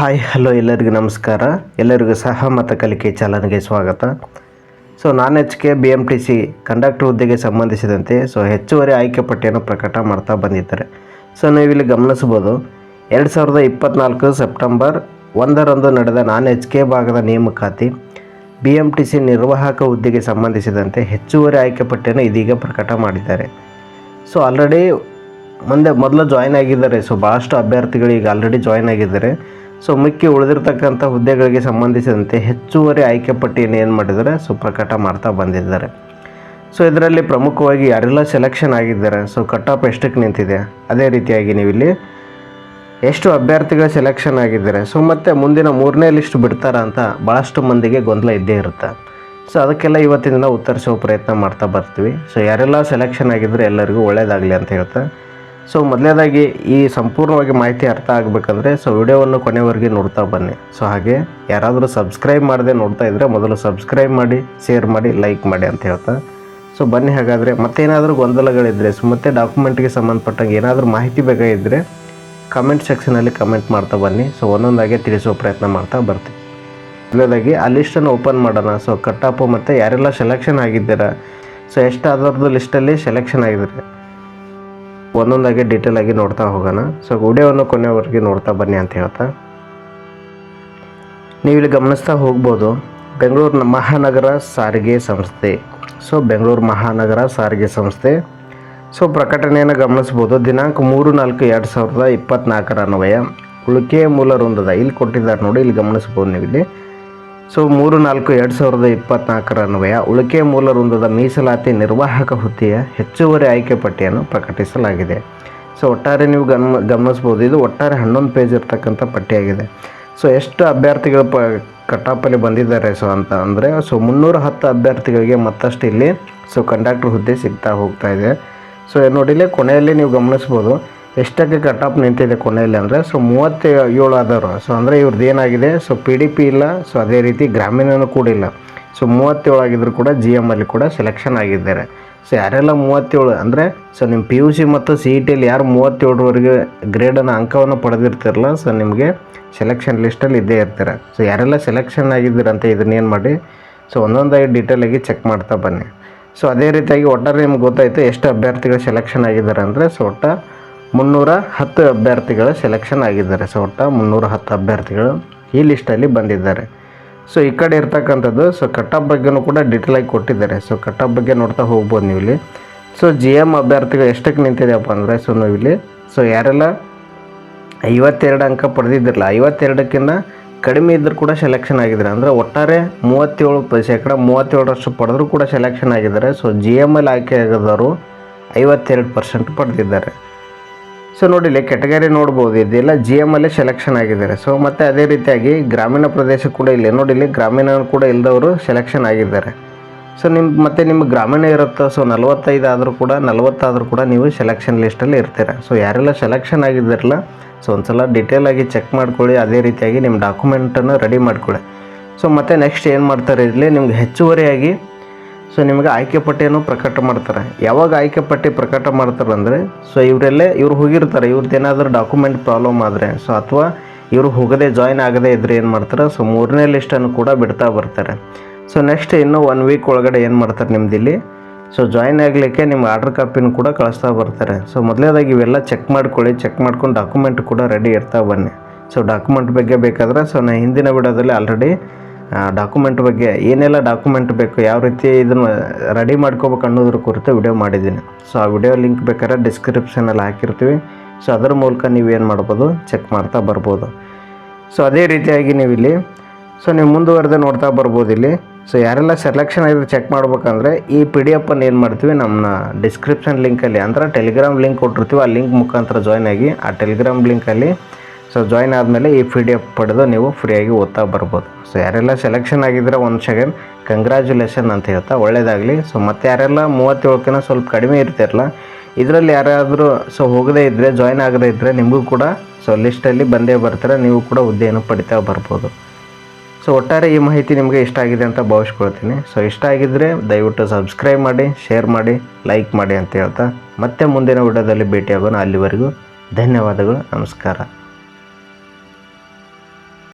Hi hello ಎಲ್ಲರಿಗೂ ನಮಸ್ಕಾರ. ಎಲ್ಲರಿಗೂ ಸಹ ಮತ ಕಲಿಕೆ ಚಾಲನೆಗೆ ಸ್ವಾಗತ. ಸೊ ನಾನ್ H K B M T C conductor ಹುದ್ದೆಗೆ ಸಂಬಂಧಿಸಿದಂತೆ ಸೊ ಹೆಚ್ಚುವರಿ ಆಯ್ಕೆ ಪಟ್ಟಿಯನ್ನು ಪ್ರಕಟ ಮಾಡ್ತಾ ಬಂದಿದ್ದಾರೆ. ಸೊ ನೀವಿಲ್ಲಿ ಗಮನಿಸ್ಬೋದು ಎರಡು ಸಾವಿರದ ಇಪ್ಪತ್ನಾಲ್ಕು ಸೆಪ್ಟೆಂಬರ್ ಒಂದರಂದು ನಡೆದ ನಾನ್ ಎಚ್ ಕೆ ಭಾಗದ ನೇಮಕಾತಿ ಬಿ ಎಂ ಟಿ ಸಿ ನಿರ್ವಾಹಕ ಹುದ್ದೆಗೆ ಸಂಬಂಧಿಸಿದಂತೆ ಹೆಚ್ಚುವರಿ ಆಯ್ಕೆ ಪಟ್ಟಿಯನ್ನು ಇದೀಗ ಪ್ರಕಟ ಮಾಡಿದ್ದಾರೆ. ಸೊ ಆಲ್ರೆಡಿ ಮುಂದೆ ಮೊದಲು ಜಾಯ್ನ್ ಆಗಿದ್ದಾರೆ. ಸೊ ಭಾಳಷ್ಟು ಅಭ್ಯರ್ಥಿಗಳು ಈಗ ಆಲ್ರೆಡಿ ಜಾಯ್ನ್ ಆಗಿದ್ದಾರೆ. ಸೊ ಮುಖ್ಯ ಉಳಿದಿರ್ತಕ್ಕಂಥ ಹುದ್ದೆಗಳಿಗೆ ಸಂಬಂಧಿಸಿದಂತೆ ಹೆಚ್ಚುವರಿ ಆಯ್ಕೆ ಪಟ್ಟಿಯನ್ನು ಏನು ಮಾಡಿದ್ದಾರೆ? ಸೊ ಪ್ರಕಟ ಮಾಡ್ತಾ ಬಂದಿದ್ದಾರೆ. ಸೊ ಇದರಲ್ಲಿ ಪ್ರಮುಖವಾಗಿ ಯಾರೆಲ್ಲ ಸೆಲೆಕ್ಷನ್ ಆಗಿದ್ದಾರೆ. ಸೊ ಕಟ್ ಆಫ್ ಎಷ್ಟಕ್ಕೆ ನಿಂತಿದೆ? ಅದೇ ರೀತಿಯಾಗಿ ನೀವಿಲ್ಲಿ ಎಷ್ಟು ಅಭ್ಯರ್ಥಿಗಳು ಸೆಲೆಕ್ಷನ್ ಆಗಿದ್ದಾರೆ? ಸೊ ಮತ್ತು ಮುಂದಿನ ಮೂರನೇ ಲಿಸ್ಟ್ ಬಿಡ್ತಾರ ಅಂತ ಭಾಳಷ್ಟು ಮಂದಿಗೆ ಗೊಂದಲ ಇದ್ದೇ ಇರುತ್ತೆ. ಸೊ ಅದಕ್ಕೆಲ್ಲ ಇವತ್ತಿನ ದಿನ ಉತ್ತರಿಸೋ ಪ್ರಯತ್ನ ಮಾಡ್ತಾ ಬರ್ತೀವಿ. ಸೊ ಯಾರೆಲ್ಲ ಸೆಲೆಕ್ಷನ್ ಆಗಿದ್ದರೆ ಎಲ್ಲರಿಗೂ ಒಳ್ಳೆಯದಾಗಲಿ ಅಂತ ಹೇಳ್ತಾ ಸೊ ಮೊದಲನೇದಾಗಿ ಈ ಸಂಪೂರ್ಣವಾಗಿ ಮಾಹಿತಿ ಅರ್ಥ ಆಗಬೇಕಂದ್ರೆ ಸೊ ವಿಡಿಯೋವನ್ನು ಕೊನೆವರೆಗೆ ನೋಡ್ತಾ ಬನ್ನಿ. ಸೊ ಹಾಗೆ ಯಾರಾದರೂ ಸಬ್ಸ್ಕ್ರೈಬ್ ಮಾಡದೆ ನೋಡ್ತಾ ಇದ್ದರೆ ಮೊದಲು ಸಬ್ಸ್ಕ್ರೈಬ್ ಮಾಡಿ, ಶೇರ್ ಮಾಡಿ, ಲೈಕ್ ಮಾಡಿ ಅಂತ ಹೇಳ್ತಾ. ಸೊ ಬನ್ನಿ ಹಾಗಾದರೆ ಮತ್ತೇನಾದರೂ ಗೊಂದಲಗಳಿದ್ದರೆ ಸೊ ಮತ್ತೆ ಡಾಕ್ಯುಮೆಂಟ್ಗೆ ಸಂಬಂಧಪಟ್ಟಂಗೆ ಏನಾದರೂ ಮಾಹಿತಿ ಬೇಕಾಗಿದ್ದರೆ ಕಮೆಂಟ್ ಸೆಕ್ಷನಲ್ಲಿ ಕಮೆಂಟ್ ಮಾಡ್ತಾ ಬನ್ನಿ. ಸೊ ಒಂದೊಂದಾಗೆ ತಿಳಿಸೋ ಪ್ರಯತ್ನ ಮಾಡ್ತಾ ಬರ್ತೀವಿ ಮೊದಲನೇದಾಗಿ ಆ ಲಿಸ್ಟನ್ನು ಓಪನ್ ಮಾಡೋಣ. ಸೊ ಕಟ್ಟಾಪು ಮತ್ತು ಯಾರೆಲ್ಲ ಸೆಲೆಕ್ಷನ್ ಆಗಿದ್ದೀರಾ? ಸೊ ಎಷ್ಟು ಅದರದ್ದು ಲಿಸ್ಟಲ್ಲಿ ಸೆಲೆಕ್ಷನ್ ಆಗಿದ್ದಾರೆ ಒಂದೊಂದಾಗಿ ಡೀಟೇಲ್ ಆಗಿ ನೋಡ್ತಾ ಹೋಗೋಣ. ಸೊ ವಿಡಿಯೋವನ್ನು ಕೊನೆಯವರೆಗೆ ನೋಡ್ತಾ ಬನ್ನಿ ಅಂತ ಹೇಳ್ತಾ. ನೀವಿಲ್ಲಿ ಗಮನಿಸ್ತಾ ಹೋಗ್ಬೋದು, ಬೆಂಗಳೂರು ಮಹಾನಗರ ಸಾರಿಗೆ ಸಂಸ್ಥೆ. ಸೊ ಬೆಂಗಳೂರು ಮಹಾನಗರ ಸಾರಿಗೆ ಸಂಸ್ಥೆ. ಸೊ ಪ್ರಕಟಣೆಯನ್ನು ಗಮನಿಸ್ಬೋದು. ದಿನಾಂಕ ಮೂರು ನಾಲ್ಕು ಎರಡು ಸಾವಿರದ ಇಪ್ಪತ್ತ್ನಾಲ್ಕರ ಅನ್ವಯ. ಉಳಿಕೆ ಮೂಲ ವೃಂದದ ಇಲ್ಲಿ ಕೊಟ್ಟಿದ್ದಾರೆ ನೋಡಿ, ಇಲ್ಲಿ ಗಮನಿಸ್ಬೋದು ನೀವು ಇಲ್ಲಿ ಸೊ ಮೂರು ನಾಲ್ಕು ಎರಡು ಸಾವಿರದ ಇಪ್ಪತ್ತ್ನಾಲ್ಕರ ಅನ್ವಯ ಉಳಿಕೆ ಮೂಲ ವೃಂದದ ಮೀಸಲಾತಿ ನಿರ್ವಾಹಕ ಹುದ್ದೆಯ ಹೆಚ್ಚುವರಿ ಆಯ್ಕೆ ಪಟ್ಟಿಯನ್ನು ಪ್ರಕಟಿಸಲಾಗಿದೆ. ಸೊ ಒಟ್ಟಾರೆ ನೀವು ಗಮ ಗಮನಿಸ್ಬೋದು ಇದು ಒಟ್ಟಾರೆ ಹನ್ನೊಂದು ಪೇಜ್ ಇರ್ತಕ್ಕಂಥ ಪಟ್ಟಿಯಾಗಿದೆ. ಸೊ ಎಷ್ಟು ಅಭ್ಯರ್ಥಿಗಳು ಪ, ಕಟಾಪಲ್ಲಿ ಬಂದಿದ್ದಾರೆ ಸೊ ಅಂತ ಅಂದರೆ, ಸೊ ಮುನ್ನೂರ ಹತ್ತು ಅಭ್ಯರ್ಥಿಗಳಿಗೆ ಮತ್ತಷ್ಟು ಇಲ್ಲಿ, ಸೊ ಕಂಡಕ್ಟರ್ ಹುದ್ದೆ ಸಿಗ್ತಾ ಹೋಗ್ತಾ ಇದೆ. ಸೊ ನೋಡಿಲಿ ಕೊನೆಯಲ್ಲಿ ನೀವು ಗಮನಿಸ್ಬೋದು ಎಷ್ಟಕ್ಕೆ ಕಟ್ ಆಫ್ ನಿಂತಿದೆ ಕೊನೆಯಲ್ಲಿ ಅಂದರೆ ಸೊ ಮೂವತ್ತ ಏಳು ಆದವರು. ಸೊ ಅಂದರೆ ಇವ್ರದ್ದು ಏನಾಗಿದೆ? ಸೊ ಪಿ ಡಿ ಪಿ ಇಲ್ಲ ಸೊ ಅದೇ ರೀತಿ ಗ್ರಾಮೀಣನೂ ಕೂಡ ಇಲ್ಲ. ಸೊ ಮೂವತ್ತೇಳು ಆಗಿದ್ದರೂ ಕೂಡ ಜಿ ಎಮ್ಮಲ್ಲಿ ಕೂಡ ಸೆಲೆಕ್ಷನ್ ಆಗಿದ್ದಾರೆ. ಸೊ ಯಾರೆಲ್ಲ ಮೂವತ್ತೇಳು, ಅಂದರೆ ಸೊ ನಿಮ್ಮ ಪಿ ಯು ಸಿ ಮತ್ತು ಸಿ ಇ ಟಿಯಲ್ಲಿ ಯಾರು ಮೂವತ್ತೇಳರವರೆಗೆ ಗ್ರೇಡನ್ನು ಅಂಕವನ್ನು ಪಡೆದಿರ್ತಿರಲ್ಲ ಸೊ ನಿಮಗೆ ಸೆಲೆಕ್ಷನ್ ಲಿಸ್ಟಲ್ಲಿ ಇದ್ದೇ ಇರ್ತಾರೆ. ಸೊ ಯಾರೆಲ್ಲ ಸೆಲೆಕ್ಷನ್ ಆಗಿದ್ದೀರಂತೆ ಇದನ್ನೇನು ಮಾಡಿ? ಸೊ ಒಂದೊಂದಾಗಿ ಡೀಟೇಲಾಗಿ ಚೆಕ್ ಮಾಡ್ತಾ ಬನ್ನಿ. ಸೊ ಅದೇ ರೀತಿಯಾಗಿ ಒಟ್ಟಾರೆ ನಿಮ್ಗೆ ಗೊತ್ತಾಯಿತು, ಎಷ್ಟು ಅಭ್ಯರ್ಥಿಗಳು ಸೆಲೆಕ್ಷನ್ ಆಗಿದ್ದಾರೆ ಅಂದರೆ ಸೊ ಒಟ್ಟ ಮುನ್ನೂರ ಹತ್ತು ಅಭ್ಯರ್ಥಿಗಳು ಸೆಲೆಕ್ಷನ್ ಆಗಿದ್ದಾರೆ. ಸೊ ಒಟ್ಟು ಮುನ್ನೂರ ಹತ್ತು ಅಭ್ಯರ್ಥಿಗಳು ಈ ಲಿಸ್ಟಲ್ಲಿ ಬಂದಿದ್ದಾರೆ. ಸೊ ಈ ಕಡೆ ಇರ್ತಕ್ಕಂಥದ್ದು ಸೊ ಕಟ್ಟಪ್ ಬಗ್ಗೆನೂ ಕೂಡ ಡೀಟೇಲಾಗಿ ಕೊಟ್ಟಿದ್ದಾರೆ. ಸೊ ಕಟ್ಟಪ್ ಬಗ್ಗೆ ನೋಡ್ತಾ ಹೋಗ್ಬೋದು ನೀವು ಇಲ್ಲಿ. ಸೊ ಜಿ ಎಂ ಅಭ್ಯರ್ಥಿಗಳು ಎಷ್ಟಕ್ಕೆ ನಿಂತಿದೆಯಪ್ಪ ಅಂದರೆ ಸೊ ನೀವು ಇಲ್ಲಿ ಸೊ ಯಾರೆಲ್ಲ ಐವತ್ತೆರಡು ಅಂಕ ಪಡೆದಿದ್ದಿರಲ್ಲ ಐವತ್ತೆರಡಕ್ಕಿಂತ ಕಡಿಮೆ ಇದ್ದರೂ ಕೂಡ ಸೆಲೆಕ್ಷನ್ ಆಗಿದ್ದಾರೆ. ಅಂದರೆ, ಒಟ್ಟಾರೆ ಮೂವತ್ತೇಳು ಶೇಕಡ ಮೂವತ್ತೇಳರಷ್ಟು ಪಡೆದರೂ ಕೂಡ ಸೆಲೆಕ್ಷನ್ ಆಗಿದ್ದಾರೆ. ಸೊ ಜಿ ಎಂ ಎಲ್ ಆಯ್ಕೆ ಆಗೋದವರು ಐವತ್ತೆರಡು ಪರ್ಸೆಂಟ್ ಪಡೆದಿದ್ದಾರೆ. ಸೊ ನೋಡಿ, ಇಲ್ಲಿ ಕೆಟಗರಿ ನೋಡ್ಬೋದು. ಇದೆಲ್ಲ ಜಿ ಎಂ ಅಲ್ಲೇ ಸೆಲೆಕ್ಷನ್ ಆಗಿದ್ದಾರೆ. ಸೊ ಮತ್ತು ಅದೇ ರೀತಿಯಾಗಿ ಗ್ರಾಮೀಣ ಪ್ರದೇಶ ಕೂಡ ಇಲ್ಲಿ, ನೋಡಿ, ಇಲ್ಲಿ ಗ್ರಾಮೀಣ ಕೂಡ ಇಲ್ಲದವರು ಸೆಲೆಕ್ಷನ್ ಆಗಿದ್ದಾರೆ. ಸೊ ನಿಮ್ಮ ಮತ್ತು ನಿಮ್ಮ ಗ್ರಾಮೀಣ ಇರುತ್ತೆ? ಸೊ ನಲವತ್ತೈದು ಆದರೂ ಕೂಡ ನಲವತ್ತಾದರೂ ಕೂಡ ನೀವು ಸೆಲೆಕ್ಷನ್ ಲಿಸ್ಟಲ್ಲಿ ಇರ್ತೀರ? ಸೊ ಯಾರೆಲ್ಲ ಸೆಲೆಕ್ಷನ್ ಆಗಿದ್ದಾರಲ್ಲ ಸೊ ಒಂದು ಸಲ ಆಗಿ ಚೆಕ್ ಮಾಡ್ಕೊಳ್ಳಿ. ಅದೇ ರೀತಿಯಾಗಿ ನಿಮ್ಮ ಡಾಕ್ಯುಮೆಂಟನ್ನು ರೆಡಿ ಮಾಡ್ಕೊಳ್ಳಿ. ಸೊ ಮತ್ತು ನೆಕ್ಸ್ಟ್ ಏನು ಮಾಡ್ತಾರೆ? ಇಲ್ಲಿ ನಿಮ್ಗೆ ಹೆಚ್ಚುವರಿಯಾಗಿ ಸೊ ನಿಮಗೆ ಆಯ್ಕೆ ಪಟ್ಟಿಯನ್ನು ಪ್ರಕಟ ಮಾಡ್ತಾರೆ. ಯಾವಾಗ ಆಯ್ಕೆ ಪಟ್ಟಿ ಪ್ರಕಟ ಮಾಡ್ತಾರೆ ಅಂದರೆ ಸೊ ಇವರೆಲ್ಲೇ ಇವ್ರು ಹೋಗಿರ್ತಾರೆ. ಇವ್ರದ್ದು ಏನಾದರೂ ಡಾಕ್ಯುಮೆಂಟ್ ಪ್ರಾಬ್ಲಮ್ ಆದರೆ ಸೊ ಅಥವಾ ಇವರು ಹೋಗದೆ ಜಾಯ್ನ್ ಆಗದೆ ಇದ್ರೆ ಏನು ಮಾಡ್ತಾರೆ? ಸೊ ಮೂರನೇ ಲಿಸ್ಟನ್ನು ಕೂಡ ಬಿಡ್ತಾ ಬರ್ತಾರೆ. ಸೊ ನೆಕ್ಸ್ಟ್ ಇನ್ನೂ ಒನ್ ವೀಕ್ ಒಳಗಡೆ ಏನು ಮಾಡ್ತಾರೆ ನಿಮ್ದು ಇಲ್ಲಿ? ಸೊ ಜಾಯ್ನ್ ಆಗಲಿಕ್ಕೆ ನಿಮ್ಮ ಆರ್ಡರ್ ಕಾಪಿನೂ ಕೂಡ ಕಳಿಸ್ತಾ ಬರ್ತಾರೆ. ಸೊ ಮೊದಲೇದಾಗಿ ಇವೆಲ್ಲ ಚೆಕ್ ಮಾಡ್ಕೊಳ್ಳಿ ಚೆಕ್ ಮಾಡ್ಕೊಂಡು ಡಾಕ್ಯುಮೆಂಟ್ ಕೂಡ ರೆಡಿ ಇರ್ತಾ ಬನ್ನಿ. ಸೊ ಡಾಕ್ಯುಮೆಂಟ್ ಬಗ್ಗೆ ಬೇಕಾದರೆ ಸೊ ನಾನು ಹಿಂದಿನ ವಿಡಿಯೋದಲ್ಲಿ ಆಲ್ರೆಡಿ ಡಾಕ್ಯುಮೆಂಟ್ ಬಗ್ಗೆ ಏನೆಲ್ಲ ಡಾಕ್ಯುಮೆಂಟ್ ಬೇಕು, ಯಾವ ರೀತಿ ಇದನ್ನು ರೆಡಿ ಮಾಡ್ಕೋಬೇಕು ಅನ್ನೋದ್ರ ಕುರಿತು ವಿಡಿಯೋ ಮಾಡಿದ್ದೀನಿ. ಸೊ ಆ ವಿಡಿಯೋ ಲಿಂಕ್ ಬೇಕಾದ್ರೆ ಡಿಸ್ಕ್ರಿಪ್ಷನಲ್ಲಿ ಹಾಕಿರ್ತೀವಿ. ಸೊ ಅದರ ಮೂಲಕ ನೀವೇನು ಮಾಡ್ಬೋದು ಚೆಕ್ ಮಾಡ್ತಾ ಬರ್ಬೋದು. ಸೊ ಅದೇ ರೀತಿಯಾಗಿ ನೀವು ಇಲ್ಲಿ ಸೊ ನೀವು ಮುಂದುವರೆದು ನೋಡ್ತಾ ಬರ್ಬೋದು ಇಲ್ಲಿ. ಸೊ ಯಾರೆಲ್ಲ ಸೆಲೆಕ್ಷನ್ ಆಗಿದ್ರೆ ಚೆಕ್ ಮಾಡ್ಬೇಕಂದ್ರೆ, ಈ ಪಿ ಡಿ ಎಫನ್ನು ಏನು ಮಾಡ್ತೀವಿ ನಮ್ಮ ಡಿಸ್ಕ್ರಿಪ್ಷನ್ ಲಿಂಕಲ್ಲಿ ಅಂದ್ರೆ ಟೆಲಿಗ್ರಾಮ್ ಲಿಂಕ್ ಕೊಟ್ಟಿರ್ತೀವಿ. ಆ ಲಿಂಕ್ ಮುಖಾಂತರ ಜಾಯ್ನ್ ಆಗಿ, ಆ ಟೆಲಿಗ್ರಾಮ್ ಲಿಂಕಲ್ಲಿ ಸೊ ಜಾಯ್ನ್ ಆದಮೇಲೆ ಈ ಪಿ ಡಿ ಎಫ್ ಪಡೆದು ನೀವು ಫ್ರೀಯಾಗಿ ಓದ್ತಾ ಬರ್ಬೋದು. ಸೊ ಯಾರೆಲ್ಲ ಸೆಲೆಕ್ಷನ್ ಆಗಿದ್ರೆ ಒಂದು ಸೆಕೆಂಡ್ ಕಂಗ್ರ್ಯಾಚುಲೇಷನ್ ಅಂತ ಹೇಳ್ತಾ ಒಳ್ಳೇದಾಗಲಿ. ಸೊ ಮತ್ತು ಯಾರೆಲ್ಲ ಮೂವತ್ತೇಳಕ್ಕಿಂತ ಸ್ವಲ್ಪ ಕಡಿಮೆ ಇರ್ತಿರಲ್ಲ, ಇದರಲ್ಲಿ ಯಾರಾದರೂ ಸೊ ಹೋಗದೇ ಇದ್ದರೆ ಜಾಯ್ನ್ ಆಗದೇ ಇದ್ದರೆ ನಿಮಗೂ ಕೂಡ ಸೊ ಲಿಸ್ಟಲ್ಲಿ ಬಂದೇ ಬರ್ತಾರೆ, ನೀವು ಕೂಡ ಹುದ್ದೆಯನ್ನು ಪಡಿತಾ ಬರ್ಬೋದು. ಸೊ ಒಟ್ಟಾರೆ ಈ ಮಾಹಿತಿ ನಿಮಗೆ ಇಷ್ಟ ಆಗಿದೆ ಅಂತ ಭಾವಿಸ್ಕೊಳ್ತೀನಿ. ಸೊ ಇಷ್ಟ ಆಗಿದ್ದರೆ ದಯವಿಟ್ಟು ಸಬ್ಸ್ಕ್ರೈಬ್ ಮಾಡಿ ಶೇರ್ ಮಾಡಿ ಲೈಕ್ ಮಾಡಿ ಅಂತ ಹೇಳ್ತಾ. ಮತ್ತೆ ಮುಂದಿನ ವಿಡಿಯೋದಲ್ಲಿ ಭೇಟಿಯಾಗೋಣ. ಅಲ್ಲಿವರೆಗೂ ಧನ್ಯವಾದಗಳು, ನಮಸ್ಕಾರ.